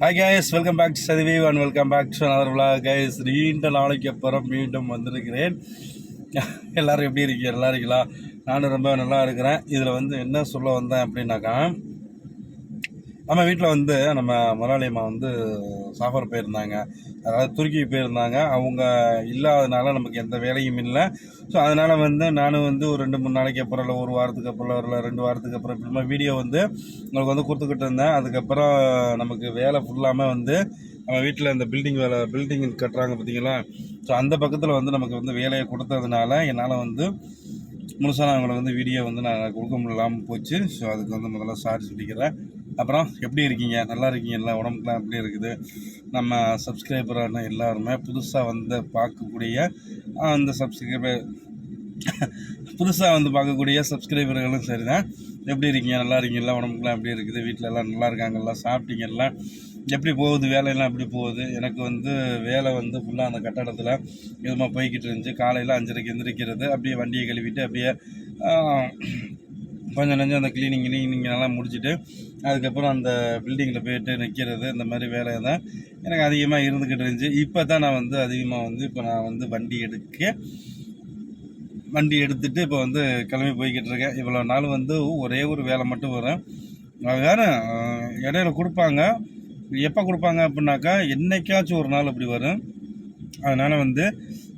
Hi guys welcome back to சதிவி and welcome back to other விழா guys நீண்ட நாளைக்கு அப்புறம் மீண்டும் வந்திருக்கிறேன். எல்லோரும் எப்படி இருக்கீங்க? நல்லா நானும் ரொம்ப நல்லா இருக்கிறேன். இதில் வந்து என்ன சொல்ல வந்தேன் அப்படின்னாக்கா நம்ம வீட்டில் வந்து நம்ம முதலாளியம்மா வந்து சாஃபர் போயிருந்தாங்க. அதாவது துருக்கி போயிருந்தாங்க. அவங்க இல்லாதனால நமக்கு எந்த வேலையும் இல்லை. ஸோ அதனால் வந்து நானும் வந்து ஒரு ரெண்டு மூணு நாளைக்கு அப்புறம் இல்லை ஒரு வாரத்துக்கு அப்புறம் இல்லை ரெண்டு வாரத்துக்கு அப்புறம் இப்படிமா வீடியோ வந்து உங்களுக்கு வந்து கொடுத்துக்கிட்டு இருந்தேன். அதுக்கப்புறம் நமக்கு வேலை ஃபுல்லாமல் வந்து நம்ம வீட்டில் இந்த பில்டிங் வேலை பில்டிங் கட்டுறாங்க பார்த்தீங்களா ஸோ அந்த பக்கத்தில் வந்து நமக்கு வந்து வேலையை கொடுத்ததுனால என்னால் வந்து முழுசாக அவங்கள வந்து வீடியோ வந்து நான் கொடுக்க முடியலாமல் போச்சு. ஸோ அதுக்கு வந்து முதல்ல சாரி சொல்லிக்கிறேன். அப்புறம் எப்படி இருக்கீங்க? நல்லா இருக்கீங்களா உடம்புக்குலாம் எப்படி இருக்குது? நம்ம சப்ஸ்கிரைபரான எல்லாருமே புதுசாக வந்து பார்க்கக்கூடிய அந்த சப்ஸ்கிரைபர் புதுசாக வந்து பார்க்கக்கூடிய சப்ஸ்கிரைபர்களும் சரி தான் எப்படி இருக்கீங்க? நல்லா இருக்கீங்களா உடம்புக்குலாம் எப்படி இருக்குது? வீட்டில் எல்லாம் நல்லா இருக்காங்கல்ல? சாப்பிட்டீங்கல்ல? எப்படி போகுது? வேலையெல்லாம் எப்படி போகுது? எனக்கு வந்து வேலை வந்து ஃபுல்லாக அந்த கட்டடத்தில் இதுமாக போய்கிட்டு இருந்துச்சு. காலையில் அஞ்சரைக்கு எந்திரிக்கிறது அப்படியே வண்டியை கழுவிட்டு அப்படியே கொஞ்சம் நெஞ்சம் அந்த க்ளீனிங் கிளீனிங் எல்லாம் முடிச்சுட்டு அதுக்கப்புறம் அந்த பில்டிங்கில் போயிட்டு நிற்கிறது இந்த மாதிரி வேலை தான் எனக்கு அதிகமாக இருந்துக்கிட்டு இருந்துச்சு. இப்போ தான் நான் வந்து அதிகமாக வந்து இப்போ நான் வந்து வண்டி எடுக்க வண்டி எடுத்துட்டு இப்போ வந்து கிளம்பி போய்கிட்டு இருக்கேன். இவ்வளோ நாள் வந்து ஒரே ஒரு வேலை மட்டும் வரும். வேறு இடையில கொடுப்பாங்க. எப்போ கொடுப்பாங்க அப்படின்னாக்கா என்னைக்காச்சும் ஒரு நாள் அப்படி வரும். அதனால் வந்து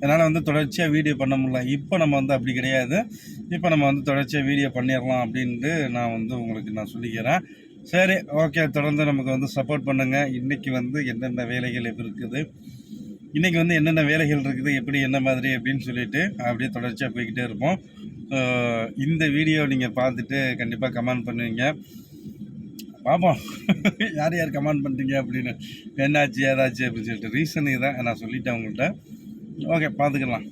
என்னால் வந்து தொடர்ச்சியாக வீடியோ பண்ண முடியல. இப்போ நம்ம வந்து அப்படி கிடையாது. இப்போ நம்ம வந்து தொடர்ச்சியாக வீடியோ பண்ணிடலாம் அப்படின்ட்டு நான் வந்து உங்களுக்கு நான் சொல்லிக்கிறேன். சரி ஓகே. தொடர்ந்து நமக்கு வந்து சப்போர்ட் பண்ணுங்கள் இன்றைக்கி வந்து என்னென்ன வேலைகள் எப்படி இருக்குது? இன்றைக்கி வந்து என்னென்ன வேலைகள் இருக்குது? எப்படி என்ன மாதிரி அப்படின்னு சொல்லிட்டு அப்படியே தொடர்ச்சியாக போய்கிட்டே இருப்போம். இந்த வீடியோ நீங்கள் பார்த்துட்டு கண்டிப்பாக கமெண்ட் பண்ணுவீங்க. பார்ப்போம் யார் யார் கமெண்ட் பண்ணுறீங்க அப்படின்னு? என்னாச்சு ஏதாச்சு அப்படின்னு சொல்லிட்டு ரீசன் இதான் நான் சொல்லிட்டேன் உங்கள்கிட்ட ஓகே பார்த்துக்கலாம்.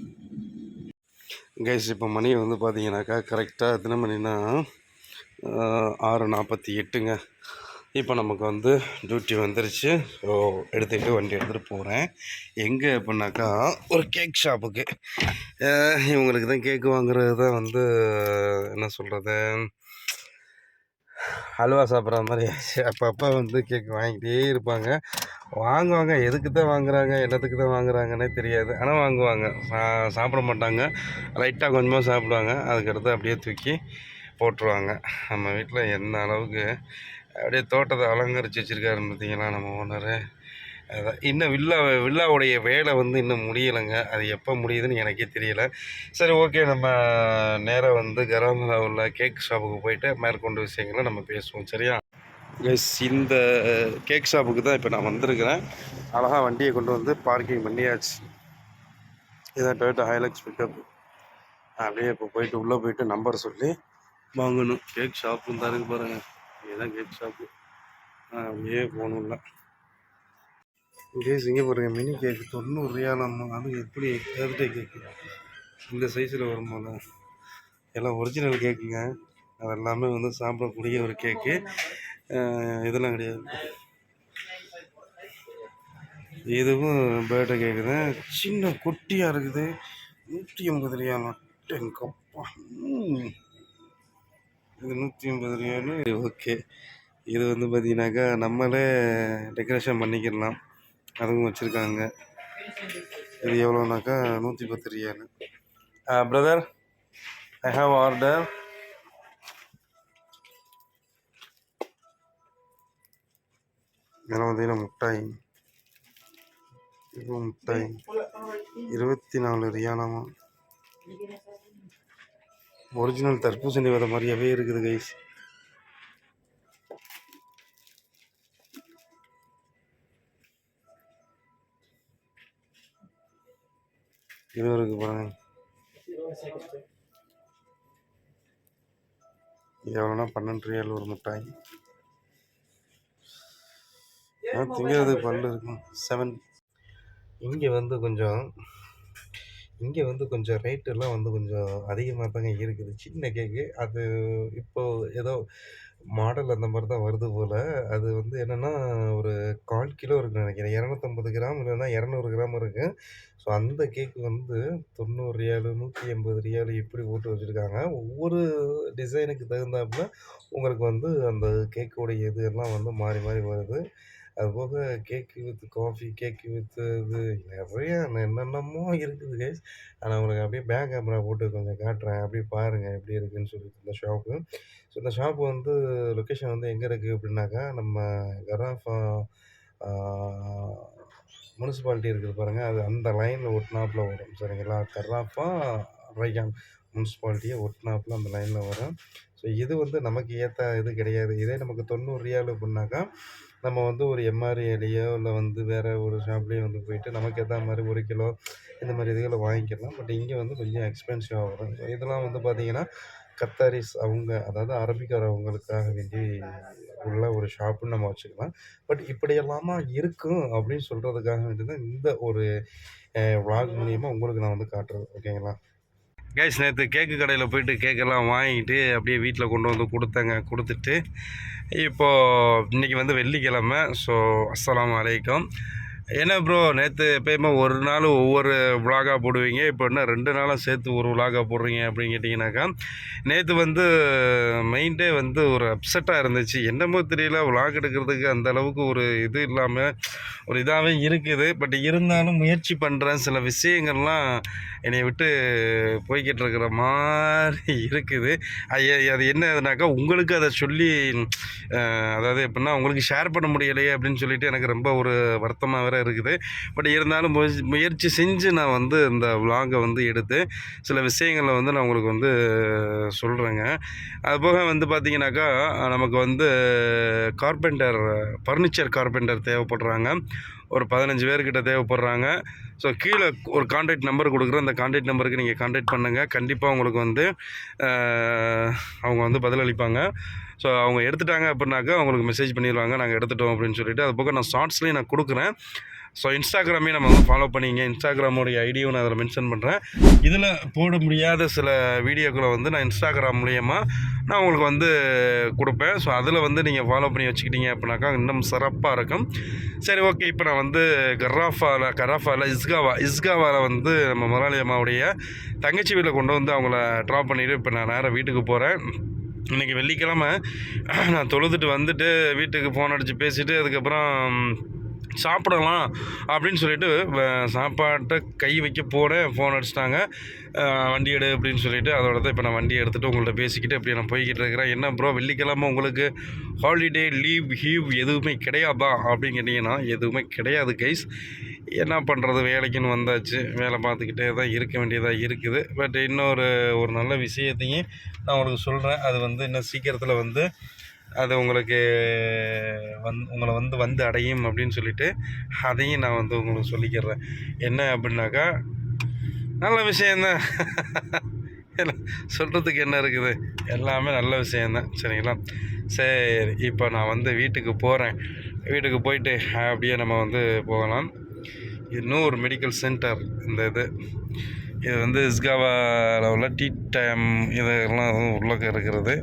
கைஸ் இப்போ மணி வந்து பார்த்தீங்கன்னாக்கா கரெக்டாக எத்தனை மணினா ஆறு நாற்பத்தி எட்டுங்க. இப்போ நமக்கு வந்து டியூட்டி வந்துருச்சு. ஸோ எடுத்துக்கிட்டு வண்டி எடுத்துகிட்டு போகிறேன் எங்கே அப்படின்னாக்கா ஒரு கேக். ஷாப்புக்கு இவங்களுக்கு தான் கேக்கு வாங்குறது தான் வந்து என்ன சொல்கிறது அல்வா சாப்பிட்ற மாதிரி அப்பப்போ வந்து கேக் வாங்கிட்டே இருப்பாங்க. வாங்குவாங்க. எதுக்கு தான் வாங்குறாங்க? என்னத்துக்கு தான் வாங்குறாங்கன்னே தெரியாது. ஆனால் வாங்குவாங்க. சா- சாப்பிட மாட்டாங்க. லைட்டாக கொஞ்சமாக சாப்பிடுவாங்க. அதுக்கடுத்து அப்படியே தூக்கி போட்டுருவாங்க. நம்ம வீட்டில் என்ன அளவுக்கு அப்படியே தோட்டத்தை அலங்கரித்து வச்சுருக்காரு பார்த்தீங்களா நம்ம ஓனர் அதான். இன்னும் வில்லா வில்லாவுடைய வேலை வந்து இன்னும் முடியலைங்க. அது எப்போ முடியுதுன்னு எனக்கே தெரியல. சரி ஓகே. நம்ம நேராக வந்து கராமில் உள்ள கேக் ஷாப்புக்கு போயிட்டு மேற்கொண்டு விஷயங்களை நம்ம பேசுவோம். சரியா? எஸ் இந்த கேக் ஷாப்புக்கு தான் இப்போ நான் வந்திருக்கிறேன். அழகாக வண்டியை கொண்டு வந்து பார்க்கிங் பண்ணியாச்சு. இதான் டொயோட்டோ ஹைலக்ஸ் பிக்கப் அப்படியே இப்போ போயிட்டு உள்ளே போயிட்டு நம்பர் சொல்லி வாங்கணும். கேக் ஷாப்பு தான் இருக்கு பாருங்கள் இதுதான் கேக் ஷாப்பு அப்படியே போகணும்ல கேஸ் இங்கே பாருங்க மினி கேக்கு தொண்ணூறு ரியாலாமா அது எப்படி பர்த்டே கேக்கு இந்த சைஸில் வரும்போல எல்லாம் ஒரிஜினல் கேக்குங்க அது எல்லாமே வந்து சாப்பிடக்கூடிய ஒரு கேக்கு இதெல்லாம் கிடையாது. இதுவும் பர்த்டே கேக்கு தான் சின்ன குட்டியாக இருக்குது. நூற்றி ஐம்பது ரியாலம் எங்கப்பா ம். இது நூற்றி ஐம்பது ரூபான்னு ஓகே. இது வந்து பார்த்தீங்கன்னாக்கா நம்மளே டெக்கரேஷன் பண்ணிக்கிடலாம். அதுவும் வச்சுருக்காங்க. இது எவ்வளோனாக்கா நூற்றி பத்து ரியாலு. பிரதர் ஐ ஹாவ் ஆர்டர் இதெல்லாம் பார்த்தீங்கன்னா முட்டாய். இது முட்டாய். இருபத்தி நாலு ரியானாமா. ஒரிஜினல் தர்பூசணி வித மாதிரியாவே இருக்குது கைஸ் இது இருக்கு பாருங்க. இது எவ்வளோனா பன்னெண்டு ரியால் ஒரு மிட்டாய். ஆ, திங்கிறதுக்கு பல்லு இருக்கும் செவன் இங்கே வந்து கொஞ்சம் இங்கே வந்து கொஞ்சம் ரேட்டெல்லாம் வந்து கொஞ்சம் அதிகமாக தாங்க இருக்குது. சின்ன கேக்கு அது இப்போ ஏதோ மாடல் அந்த மாதிரி தான் வருது போல். அது வந்து என்னென்னா ஒரு கால் கிலோ இருக்குன்னு நினைக்கிறேன். இரநூத்தம்பது கிராம் இல்லைன்னா இரநூறு கிராம் இருக்குது ஸோ அந்த கேக்கு வந்து தொண்ணூறு ரியாலு நூற்றி எண்பது ரியாலு இப்படி போட்டு வச்சுருக்காங்க. ஒவ்வொரு டிசைனுக்கு தகுந்தாப்புல உங்களுக்கு வந்து அந்த கேக்கோடைய இது எல்லாம் வந்து மாறி மாறி வருது. அது போக cake with coffee, cake with இது நிறைய என்னென்னமோ இருக்குது கைஸ். ஆனால் உங்களுக்கு அப்படியே பேக் கேமரா போட்டு கொஞ்சம் காட்டுறேன். அப்படியே பாருங்கள் எப்படி இருக்குன்னு சொல்லிட்டு இந்த ஷாப்பு. ஸோ இந்த ஷாப் வந்து லொக்கேஷன் வந்து எங்கே இருக்குது அப்படின்னாக்கா, நம்ம கராஃபா முனிசிபாலிட்டி இருக்குது பாருங்கள் அது அந்த லைனில் ஒட்டுனாப்பில் வரும். சரிங்களா? கர்ராஃபா ரையான் முனிசிபாலிட்டியை ஒட்டுனாப்பில் அந்த லைனில் வரும். ஸோ இது வந்து நமக்கு ஏற்ற இது கிடையாது. இதே நமக்கு 90 ரியால் அப்படின்னாக்கா, நம்ம வந்து ஒரு எம்ஆர்ஏலயோ இல்லை வந்து வேறு ஒரு ஷாப்லேயோ வந்து போயிட்டு நமக்கு ஏற்ற மாதிரி ஒரு கிலோ இந்த மாதிரி இதுகளை வாங்கிக்கலாம். பட் இங்கே வந்து கொஞ்சம் எக்ஸ்பென்சிவ் ஆகும் ஸோ இதெல்லாம் வந்து பார்த்திங்கன்னா கத்தாரிஸ் அவங்க அதாவது அரபிக்கார் அவங்களுக்காக வேண்டி உள்ள ஒரு ஷாப்புன்னு நம்ம வச்சுக்கலாம். பட் இப்படியெல்லாமா இருக்கும் அப்படின்னு சொல்கிறதுக்காக வேண்டி தான் இந்த ஒரு விளாக் மூலியமாக உங்களுக்கு நான் வந்து காட்டுறது. ஓகேங்களா? கைஸ் நேற்று கேக்கு கடையில் போயிட்டு கேக்கெல்லாம் வாங்கிட்டு அப்படியே வீட்டில் கொண்டு வந்து கொடுத்தேங்க. கொடுத்துட்டு இப்போது இன்றைக்கி வந்து வெள்ளிக்கிழமை. ஸோ அஸ்லாம் அலைக்கும். என்ன ப்ரோ நேற்று எப்பயுமே ஒரு நாள் ஒவ்வொரு விலாகாக போடுவீங்க. இப்போ என்ன ரெண்டு நாளாக சேர்த்து ஒரு விலாகாக போடுறீங்க அப்படின்னு கேட்டிங்கனாக்கா நேற்று வந்து மைண்டே வந்து ஒரு அப்செட்டாக இருந்துச்சு. என்னமோ தெரியல விலாக் எடுக்கிறதுக்கு அந்த அளவுக்கு ஒரு இது இல்லாமல் ஒரு இதாகவே இருக்குது. பட் இருந்தாலும் முயற்சி பண்ணுறேன் சில விஷயங்கள்லாம் என்னை விட்டு போய்கிட்டு இருக்கிற மாதிரி இருக்குது. அது என்னதுனாக்கா உங்களுக்கு அதை சொல்லி அதாவது எப்படின்னா உங்களுக்கு ஷேர் பண்ண முடியலையே அப்படின்னு சொல்லிட்டு எனக்கு ரொம்ப ஒரு வருத்தமாக வேறு இருக்குது. பட் இருந்தாலும் முயற்சி முயற்சி செஞ்சு நான் வந்து இந்த விலாகை வந்து எடுத்து சில விஷயங்களை வந்து நான் உங்களுக்கு வந்து சொல்கிறேங்க அது போக வந்து பார்த்தீங்கன்னாக்கா நமக்கு வந்து கார்பெண்டர் ஃபர்னிச்சர் கார்பெண்டர் தேவைப்படுறாங்க. ஒரு பதினஞ்சு பேர்கிட்ட தேவைப்படுறாங்க. ஸோ கீழே ஒரு கான்டாக்ட் நம்பர் கொடுக்குறேன். அந்த கான்டாக்ட் நம்பருக்கு நீங்கள் கான்டாக்ட் பண்ணுங்கள் கண்டிப்பாக உங்களுக்கு வந்து அவங்க வந்து பதிலளிப்பாங்க. ஸோ அவங்க எடுத்துட்டாங்க அப்படின்னாக்கா அவங்களுக்கு மெசேஜ் பண்ணிடுவாங்க. நாங்கள் எடுத்துட்டோம் அப்படின்னு சொல்லிட்டு. அது போக நான் ஷார்ட்ஸ்லேயும் நான் கொடுக்குறேன். ஸோ இன்ஸ்டாகிராமே நம்ம வந்து ஃபாலோ பண்ணிங்க இன்ஸ்டாகிராமோடைய ஐடியும் நான் அதில் மென்ஷன் பண்ணுறேன் இதில் போட முடியாத சில வீடியோக்களை வந்து நான் இன்ஸ்டாகிராம் மூலியமாக நான் உங்களுக்கு வந்து கொடுப்பேன். ஸோ அதில் வந்து நீங்கள் ஃபாலோ பண்ணி வச்சுக்கிட்டீங்க அப்படின்னாக்கா இன்னும் சிறப்பாக இருக்கும். சரி ஓகே இப்போ நான் வந்து கராஃபாவில் கராஃபாவில் இஸ்காவா இஸ்காவாவில் வந்து நம்ம முதலாளி அம்மாவுடைய தங்கச்சி வீட்டில் கொண்டு வந்து அவங்கள ட்ராப் பண்ணிவிட்டு இப்போ நான் நேராக வீட்டுக்கு போகிறேன் இன்றைக்கி வெள்ளிக்கிழமை. நான் தொழுதுட்டு வந்துட்டு வீட்டுக்கு ஃபோன் அடித்து பேசிவிட்டு அதுக்கப்புறம் சாப்பிடலாம் அப்படின்னு சொல்லிட்டு வ- சாப்பாட்டை கை வைக்க போனேன் ஃபோன் அடிச்சிட்டாங்க. வண்டி எடு அப்படின்னு சொல்லிட்டு அதோட தான் இப்போ நான் வண்டி எடுத்துகிட்டு உங்கள்கிட்ட பேசிக்கிட்டு அப்படி நான் போய்கிட்டு இருக்கிறேன். என்ன ப்ரோ வெள்ளிக்கிழமை உங்களுக்கு ஹாலிடே லீவ் ஹீவ் எதுவுமே கிடையாதா? அப்படின்னு கேட்டிங்கன்னா எதுவுமே கிடையாது கைஸ் என்ன பண்ணுறது வேலைக்குன்னு வந்தாச்சு. வேலை பார்த்துக்கிட்டே தான் இருக்க வேண்டியதாக இருக்குது. பட் இன்னொரு ஒரு நல்ல விஷயத்தையும் நான் உங்களுக்கு சொல்கிறேன் அது வந்து இன்னும் சீக்கிரத்தில் வந்து அது உங்களுக்கு வந் உங்களை வந்து வந்து அடையும் அப்படின்னு சொல்லிட்டு அதையும் நான் வந்து உங்களுக்கு சொல்லிக்கிறேன். என்ன அப்படின்னாக்கா நல்ல விஷயந்தான் சொல்கிறதுக்கு என்ன இருக்குது? எல்லாமே நல்ல விஷயந்தான் சரிங்களா? சரி இப்போ நான் வந்து வீட்டுக்கு போகிறேன் வீட்டுக்கு போயிட்டு அப்படியே நம்ம வந்து போகலாம். இன்னொரு மெடிக்கல் சென்டர் இந்த இது. இது வந்து இஸ்காவாவில் உள்ள டீ டைம் இதெல்லாம் உள்ளக்க இருக்கிறது.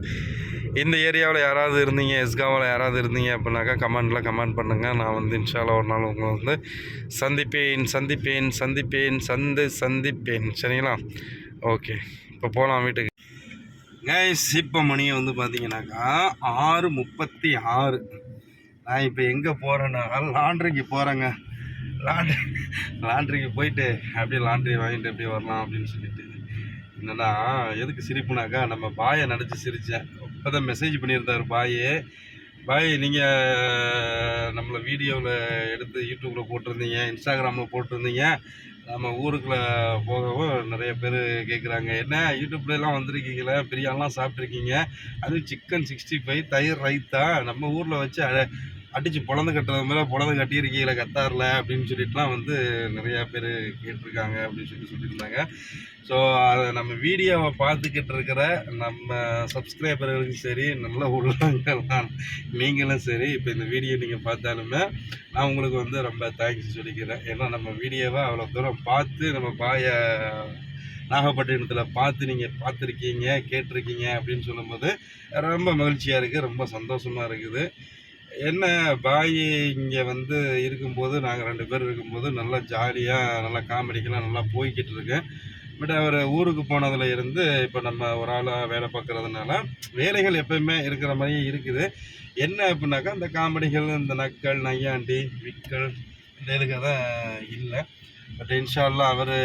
இந்த ஏரியாவில் யாராவது இருந்தீங்க எஸ்காவில் யாராவது இருந்தீங்க அப்படின்னாக்கா கமெண்டில் கமெண்ட் பண்ணுங்கள் நான் வந்து இன்ஷால ஒரு நாள் உங்களை வந்து சந்திப்பேன் சந்திப்பேன் சந்திப்பேன் சந்து சந்திப்பேன். சரிங்களா? ஓகே இப்போ போகலாம் வீட்டுக்கு. கைஸ் இப்போ மணியை வந்து பார்த்தீங்கன்னாக்கா ஆறு முப்பத்தி ஆறு. நான் இப்போ எங்கே போகிறேன்னா லாண்ட்ரிக்கு போகிறேங்க லாண்ட்ரி லாண்ட்ரிக்கு போயிட்டு அப்படியே லாண்ட்ரி வாங்கிட்டு அப்படியே வரலாம் அப்படின்னு சொல்லிட்டு. என்னன்னா எதுக்கு சிரிப்புனாக்கா நம்ம பாயை நடித்து சிரித்தேன் இப்போ தான் மெசேஜ் பண்ணியிருந்தார் பாயே. பாய் நீங்கள் நம்மளை வீடியோவில் எடுத்து யூடியூப்பில் போட்டிருந்தீங்க இன்ஸ்டாகிராமில் போட்டிருந்தீங்க. நம்ம ஊருக்குள்ளே போகவும் நிறைய பேர் கேட்குறாங்க என்ன யூடியூப்லலாம் வந்திருக்கீங்களே? பெரிய ஆள்லாம் சாப்பிட்ருக்கீங்க அதுவும் சிக்கன் சிக்ஸ்டி ஃபைவ் தயிர் ரைத்தா நம்ம ஊரில் வச்சு அடித்து அடிச்சு பொழந்து கட்டுறது மேலே பொழந்து கட்டியிருக்கீங்களே கத்தாரில் அப்படின்னு சொல்லிட்டுலாம் வந்து நிறையா பேர் கேட்டிருக்காங்க அப்படின்னு சொல்லி சொல்லியிருந்தாங்க. ஸோ அதை நம்ம வீடியோவை பார்த்துக்கிட்டு இருக்கிற நம்ம சப்ஸ்கிரைபர்களுக்கும் சரி நல்ல உள்ளவங்கெல்லாம் நீங்களும் சரி இப்போ இந்த வீடியோ நீங்கள் பார்த்தாலுமே நான் உங்களுக்கு வந்து ரொம்ப தேங்க்ஸ் சொல்லிக்கிறேன். ஏன்னா நம்ம வீடியோவை அவ்வளோ தூரம் பார்த்து நம்ம பாய நாகப்பட்டினத்தில் பார்த்து நீங்கள் பார்த்துருக்கீங்க கேட்டிருக்கீங்க அப்படின்னு சொல்லும்போது ரொம்ப மகிழ்ச்சியாக இருக்குது ரொம்ப சந்தோஷமாக இருக்குது. என்ன பாய் இங்கே வந்து இருக்கும்போது நாங்கள் ரெண்டு பேர் இருக்கும்போது நல்லா ஜாலியாக நல்லா காமெடிக்கெல்லாம் நல்லா போய்கிட்டு இருக்கேன். பட் அவர் ஊருக்கு போனதுல இருந்து இப்போ நம்ம ஒரு ஆளாக வேலை பார்க்குறதுனால வேலைகள் எப்பயுமே இருக்கிற மாதிரியே இருக்குது. என்ன அப்படின்னாக்கா இந்த காமெடிகள் இந்த நக்கல் நையாண்டி விக்கல் இந்த இதுக்காக தான் இல்லை. பட் இன்ஷால்லாம் அவர்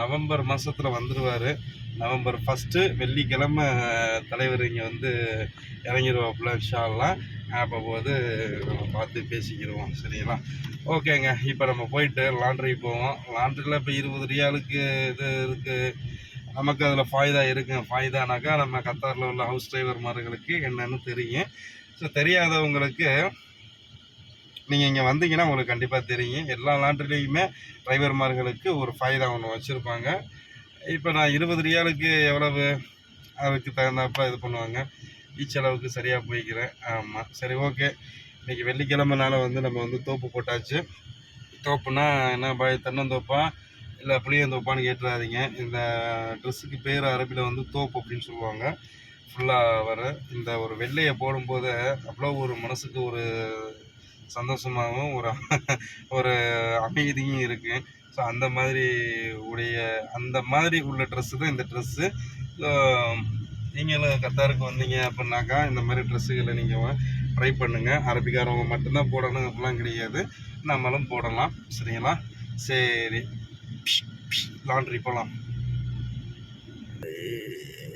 நவம்பர் மாதத்தில் வந்துடுவார் நவம்பர் ஃபஸ்ட்டு வெள்ளிக்கிழமை தலைவர் இங்கே வந்து இறங்கிடுவாப்புல இன்ஷால்லாம் அப்போ போது நம்ம பார்த்து பேசிக்கிடுவோம் சரிங்களா? ஓகேங்க இப்போ நம்ம போயிட்டு லாண்ட்ரி போவோம். லாண்ட்ரியில் இப்போ இருபது ரியாலுக்கு இது இருக்குது நமக்கு அதில் ஃபாய்தா இருக்குங்க ஃபாய்தானாக்கா நம்ம கத்தாரில் உள்ள ஹவுஸ் டிரைவர்மார்களுக்கு என்னென்னு தெரியும். ஸோ தெரியாதவங்களுக்கு நீங்கள் இங்கே வந்தீங்கன்னா உங்களுக்கு கண்டிப்பாக தெரியும். எல்லா லாண்ட்ரிலையுமே டிரைவர்மார்களுக்கு ஒரு ஃபாய்தா ஒன்று வச்சுருப்பாங்க. இப்போ நான் இருபது ரியாலுக்கு எவ்வளவு? அதுக்கு தகுந்தாப்ப இது பண்ணுவாங்க. ஈச்சளவுக்கு சரியாக போய்க்கிறேன். ஆமாம் சரி ஓகே. இன்றைக்கி வெள்ளிக்கிழமைனால வந்து நம்ம வந்து தோப்பு போட்டாச்சு. தோப்புனா என்ன பாய் தென்னந்தோப்பா இல்லை புளியந்தோப்பான்னு கேட்டுறாதீங்க. இந்த ட்ரெஸ்ஸுக்கு பேர் அரபியில் வந்து தோப்பு அப்படின்னு சொல்லுவாங்க. ஃபுல்லாக வர இந்த ஒரு வெள்ளையை போடும்போது அவ்வளோ ஒரு மனசுக்கு ஒரு சந்தோஷமாகவும் ஒரு ஒரு அமைதியும் இருக்குது ஸோ அந்த மாதிரி உடைய அந்த மாதிரி உள்ள ட்ரெஸ்ஸு தான் இந்த ட்ரெஸ்ஸு நீங்களும் கத்தாருக்கு வந்தீங்க அப்படின்னாக்கா இந்த மாதிரி ட்ரெஸ்ஸுகளை நீங்கள் ட்ரை பண்ணுங்கள் அரபிக்காரவங்க மட்டும்தான் போடணும் அப்படிலாம் கிடையாது. நம்மளும் போடலாம். சரிங்களா? சரி. லாண்ட்ரி போகலாம்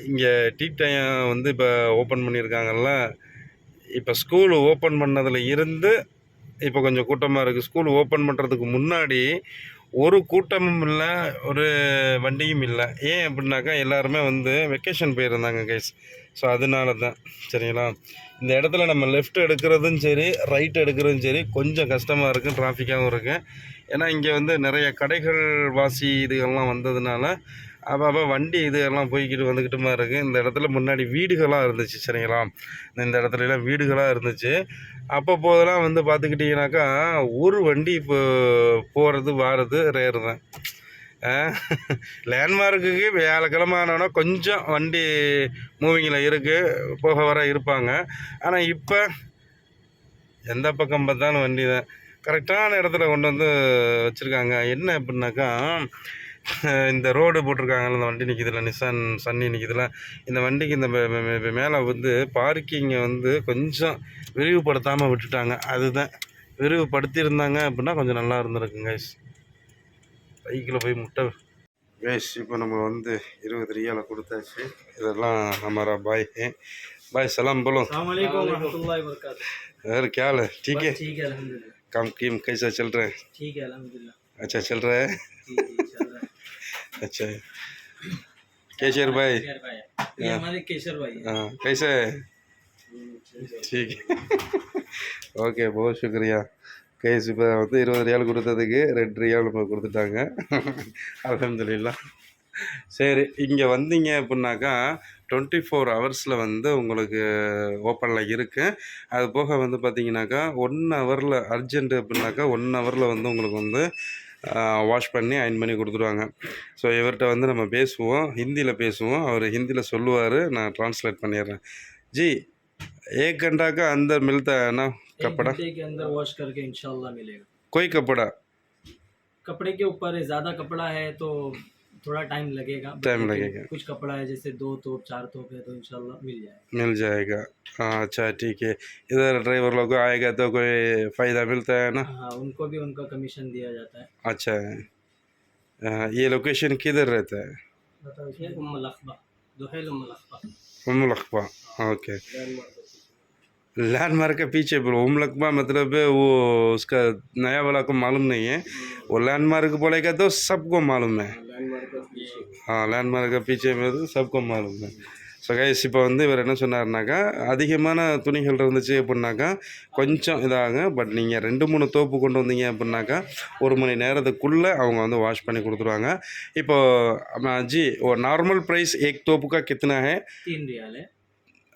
இங்கே டீ டைம் வந்து இப்போ ஓப்பன் பண்ணியிருக்காங்கல்ல. இப்போ ஸ்கூல் ஓப்பன் பண்ணதில் இருந்து இப்போ கொஞ்சம் கூட்டமாக இருக்குது ஸ்கூல் ஓப்பன் பண்ணுறதுக்கு முன்னாடி ஒரு கூட்டமும் இல்லை ஒரு வண்டியும் இல்லை. ஏன் அப்படின்னாக்கா எல்லாருமே வந்து வெக்கேஷன் போயிருந்தாங்க கைஸ் ஸோ அதனால தான் சரிங்களா? இந்த இடத்துல நம்ம லெஃப்ட் எடுக்கிறதும் சரி ரைட் எடுக்கிறதும் சரி கொஞ்சம் கஷ்டமாக இருக்குது டிராஃபிக்காகவும் இருக்குது ஏன்னா இங்கே வந்து நிறைய கடைகள் வாசி இதுகள்லாம் வந்ததுனால அப்போ வண்டி இது எல்லாம் போய்கிட்டு வந்துக்கிட்டுமா இருக்குது இந்த இடத்துல முன்னாடி வீடுகளாக இருந்துச்சு சரிங்களா? இந்த இடத்துலலாம் வீடுகளாக இருந்துச்சு. அப்போ போதெல்லாம் வந்து பார்த்துக்கிட்டிங்கனாக்கா ஒரு வண்டி இப்போ போகிறது வாரது ரேரு தான். லேண்ட்மார்க்குக்கு வியாழக்கிழமை ஆனோன்னா கொஞ்சம் வண்டி மூவிங்கில் இருக்குது போக வர இருப்பாங்க. ஆனால் இப்போ எந்த பக்கம் பார்த்தாலும் வண்டி தான். கரெக்டான இடத்துல கொண்டு வந்து வச்சுருக்காங்க. என்ன அப்படின்னாக்கா இந்த ரோடு போட்டிருக்காங்கல்ல இந்த வண்டி நிற்கிதுல நிசான் சன்னி நிற்கிதுல இந்த வண்டிக்கு இந்த மே- மே- மே- மேலே வந்து பார்க்கிங்கை வந்து கொஞ்சம் விரிவுபடுத்தாமல் விட்டுட்டாங்க அதுதான் விரிவுபடுத்தியிருந்தாங்க அப்படின்னா கொஞ்சம் நல்லா இருந்திருக்கும் கைஸ் பைக்கில் போய் முட்டை கைஸ் இப்போ நம்ம வந்து இருபது ரியாலை கொடுத்தாச்சு இதெல்லாம் हमारा பாய் பாய் सलाम बोलो अलैक्म वरहमतुल्लाहि वबरकातुहू यार क्या हाल है ठीक है बस ठीक है अल्हम्दुलिल्लाह काम कीम कैसा चल रहा है ठीक है अल्हम्दुलिल्लाह अच्छा चल रहा है जी जी चल रहा है अच्छा कैशियर भाई केसर भाई ये हमारे केसर भाई है हाँ कैसे है ठीक है ஓகே बहुत शुक्रिया கைஸ் இப்போ வந்து இருபது ரியால் கொடுத்ததுக்கு ரெண்டு ரியால் நம்ம கொடுத்துட்டாங்க அலமதுல்லா சரி இங்கே வந்தீங்க அப்படின்னாக்கா டுவெண்ட்டி ஃபோர் ஹவர்ஸில் வந்து உங்களுக்கு ஓப்பனில் இருக்குது அது போக வந்து பார்த்தீங்கன்னாக்கா ஒன் ஹவரில் அர்ஜென்ட் அப்படின்னாக்கா ஒன் ஹவரில் வந்து உங்களுக்கு வந்து வாஷ் பண்ணி அயன் பண்ணி கொடுத்துருவாங்க ஸோ இவர்கிட்ட வந்து நம்ம பேசுவோம் ஹிந்தியில் பேசுவோம் அவர் ஹிந்தியில் சொல்லுவார் நான் ட்ரான்ஸ்லேட் பண்ணிடுறேன் ஜி एक घंटा का अंदर मिलता है ना एक कपड़ा घंटे के अंदर वॉश करके इंशाल्लाह मिलेगा कोई कपड़ा कपड़े के ऊपर है ज़्यादा कपड़ा है तो थोड़ा टाइम लगेगा टाइम लगेगा। कुछ कपड़ा है जैसे दो तोप चार तोप है तो इंशाल्लाह मिल जाएगा। मिल जाएगा। हाँ अच्छा ठीक है। इधर ड्राइवर लोग को आएगा तो कोई फ़ायदा मिलता है ना? हाँ उनको भी उनका कमीशन दिया जाता है। अच्छा। है हाँ, ये लोकेशन किधर रहता है? बताओ ये उम्मुल अखबा दुहैल उम्मुल अखबा उम लकबा ओके। लैंडमार्क के पीछे। बोलो उम लकबा मतलब वो उसका नया वाला को मालूम नहीं है। वो लैंडमार्क बोलेगा तो सबको मालूम है। हाँ லேண்ட்மார்க் பீச்சே மீது சப்கோ மாலும் ஸோ கைஸ் இப்போ வந்து இவர் என்ன சொன்னார்னாக்கா அதிகமான துணிகள் இருந்துச்சு அப்படின்னாக்கா கொஞ்சம் இதாகும் பட் நீங்கள் ரெண்டு மூணு தோப்பு கொண்டு வந்தீங்க அப்படின்னாக்கா ஒரு மணி நேரத்துக்குள்ளே அவங்க வந்து வாஷ் பண்ணி கொடுத்துருவாங்க இப்போ அம்மா, ஜி ஒரு நார்மல் ப்ரைஸ் एक तोप का कितना है तीन रियाल है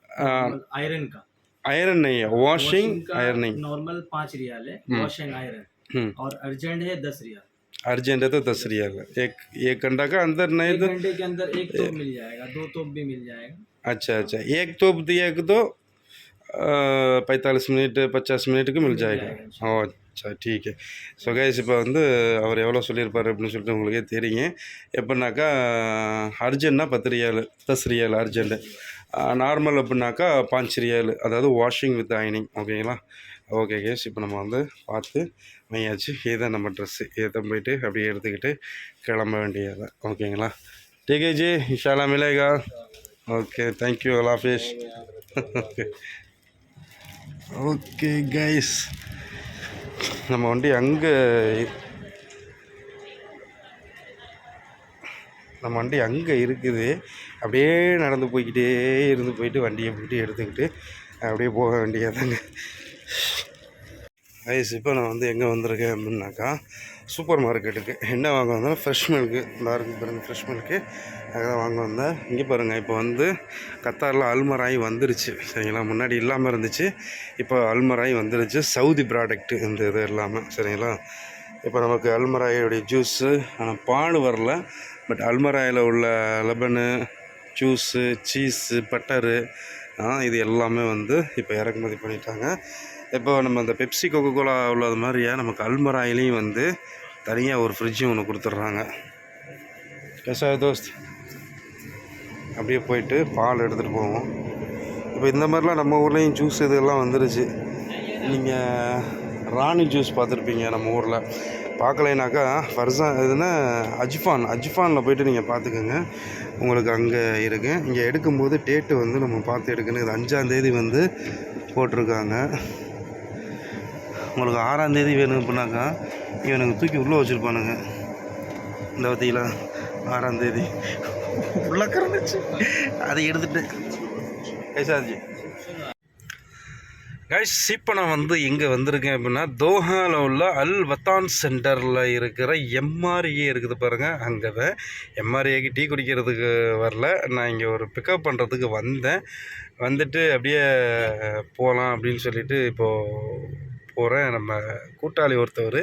आ, आयरन का आयरन नहीं है वॉशिंग का आयरनिंग नॉर्मल पाँच रियाल है वॉश एंड आयरन हम्म और अर्जेंट है दस रियाल अर्जेंट है तो दस रियाल एक एक घंटा का अंदर नहीं एक तो घंटे के अंदर एक तोप मिल जाएगा दो तोप भी मिल जाएगा अच्छा अच्छा एक तोप दिया तो पैंतालीस मिनट पचास मिनट की मिल मिल जाएगा जाएगा, और சரி ठीक है ஸோ கைஸ் இப்போ வந்து அவர் எவ்வளோ சொல்லியிருப்பார் அப்படின்னு சொல்லிட்டு உங்களுக்கே தெரியும் எப்படின்னாக்கா அர்ஜென்ட்னா பத்து ரியால் தஸ் ரியால் அர்ஜென்ட்டு நார்மல் அப்படின்னாக்கா பாஞ்ச் ரியால் அதாவது வாஷிங் வித் ஐனிங் ஓகேங்களா ஓகே கேஸ் இப்போ நம்ம வந்து பார்த்து வாங்கியாச்சு இதுதான் நம்ம ட்ரெஸ்ஸு இதை போயிட்டு அப்படியே எடுத்துக்கிட்டு கிளம்ப வேண்டியதுதான். ஓகேங்களா டிகேஜி இஷாலா மிலேகா ஓகே தேங்க்யூ ஹலாஃபிஷ் ஓகே ஓகே கைஸ் நம்ம வண்டி அங்கே நம்ம வண்டி அங்கே இருக்குது. அப்படியே நடந்து போய்கிட்டே இருந்து போயிட்டு வண்டியை போயிட்டு எடுத்துக்கிட்டு அப்படியே போக வேண்டியதாங்க ஐஸ் இப்போ நான் வந்து எங்கே வந்திருக்கேன் அப்படின்னாக்கா சூப்பர் மார்க்கெட்டுக்கு என்ன வாங்க வந்தேன் ஃப்ரெஷ் மில்க்கு இந்த பாருங்கள் ஃப்ரெஷ் மில்க்கு அதான் வாங்க வந்தேன். இங்கே பாருங்கள் இப்போ வந்து கத்தாரில் அல்மராய் வந்துருச்சு. சரிங்களா? முன்னாடி இல்லாமல் இருந்துச்சு. இப்போ அல்மராய் வந்துருச்சு. சவுதி ப்ராடக்ட்டு இந்த இது இல்லாமல் சரிங்களா? இப்போ நமக்கு அல்மராயோடைய ஜூஸு ஆனால் பால் வரல. பட் அல்மராயில் உள்ள லெபனு ஜூஸு சீஸு பட்டரு இது எல்லாமே வந்து இப்போ இறக்குமதி பண்ணிட்டாங்க. இப்போ நம்ம அந்த பெப்சி கொக்கோ கோலா உள்ளது மாதிரியே நமக்கு அல்மராயிலையும் வந்து தனியாக ஒரு ஃப்ரிட்ஜும் ஒன்று கொடுத்துட்றாங்க. கேசா தோஸ்த். அப்படியே போயிட்டு பால் எடுத்துகிட்டு போவோம். இப்போ இந்த மாதிரிலாம் நம்ம ஊர்லேயும் ஜூஸ் இதெல்லாம் வந்துருச்சு. நீங்கள் ராணி ஜூஸ் பார்த்துருப்பீங்க நம்ம ஊரில். பார்க்கலைனாக்கா ஃபர்ஸா இதுனா அஜ்ஃபான். அஜ்ஃபானில் போயிட்டு நீங்கள் பார்த்துக்கோங்க. உங்களுக்கு அங்கே இருக்குது இங்கே எடுக்கும்போது டேட்டு வந்து நம்ம பார்த்து எடுக்கணும். இது அஞ்சாந்தேதி வந்து போட்டிருக்காங்க. உங்களுக்கு ஆறாந்தேதி வேணும் அப்படின்னாக்கா இவனுக்கு தூக்கி உள்ளே வச்சுருப்பானுங்க. இந்த பார்த்தீங்களா? ஆறாந்தேதி உள்ளே கறந்துச்சு அதை எடுத்துகிட்டு கைசாஜி கைஸ் இப்போ நான் வந்து எங்கே வந்திருக்கேன் அப்படின்னா தோஹாவில் உள்ள அல் வத்தான் சென்டரில் இருக்கிற எம்ஆர்ஏ இருக்குது பாருங்கள் அங்கே தான் எம்ஆர்ஏக்கு டீ குடிக்கிறதுக்கு வரல. நான் இங்கே ஒரு பிக்கப் பண்ணுறதுக்கு வந்தேன். வந்துட்டு அப்படியே போகலாம் அப்படின்னு சொல்லிட்டு இப்போது போகிறேன் நம்ம கூட்டாளி ஒருத்தவர்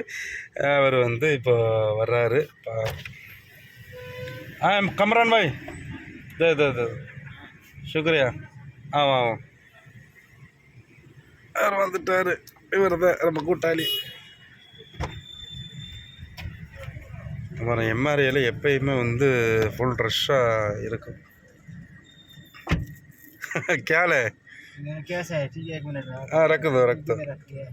அவர் வந்து இப்போ வர்றாரு பா- ஆ கம்ரான் பாய் दे दे दे शुक्रिया ஆமாம் ஆமாம் அவர் வந்துட்டார் இவர் தான் நம்ம கூட்டாளி அப்புறம் எம்ஆர்ஏல எப்பயுமே வந்து ஃபுல் ரஷ்ஷாக இருக்கும் கேளே कैसा है ठीक है एक मिनट में हाँ रख दो रख दो रख दिया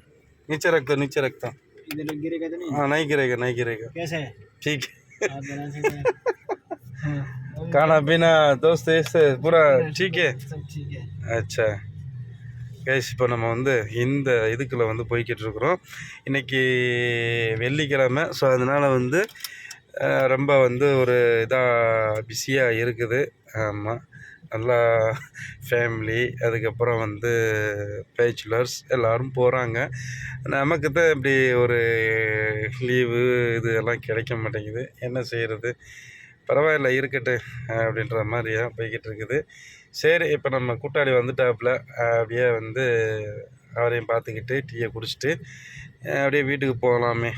नीचे रख दो नीचे रखता हूँ इधर गिरेगा तो नहीं हाँ नहीं गिरेगा नहीं गिरेगा कैसा है ठीक है आप बना सकते हैं हाँ, खाना पीना दोस्त ऐसे पूरा ठीक है सब ठीक है அச்சா கைஸ் இப்போ நம்ம வந்து இந்த இதுக்குள்ளே வந்து போய்கிட்டு இருக்கிறோம் இன்றைக்கி வெள்ளிக்கிழமை ஸோ அதனால் வந்து அஹ், ரொம்ப வந்து ஒரு இதாக பிஸியாக இருக்குது ஆமாம் நல்லா ஃபேமிலி அதுக்கப்புறம் வந்து பேச்சுலர்ஸ் எல்லோரும் போகிறாங்க நமக்கு தான் இப்படி ஒரு லீவு இது எல்லாம் கிடைக்க மாட்டேங்குது. என்ன செய்கிறது பரவாயில்ல இருக்கட்டு அப்படின்ற மாதிரியாக போய்கிட்டு இருக்குது. சரி இப்போ நம்ம கூட்டாளி வந்துட்டாப்புல. அப்படியே வந்து அவரையும் பார்த்துக்கிட்டு டீயை குடிச்சிட்டு அப்படியே வீட்டுக்கு போகலாமே.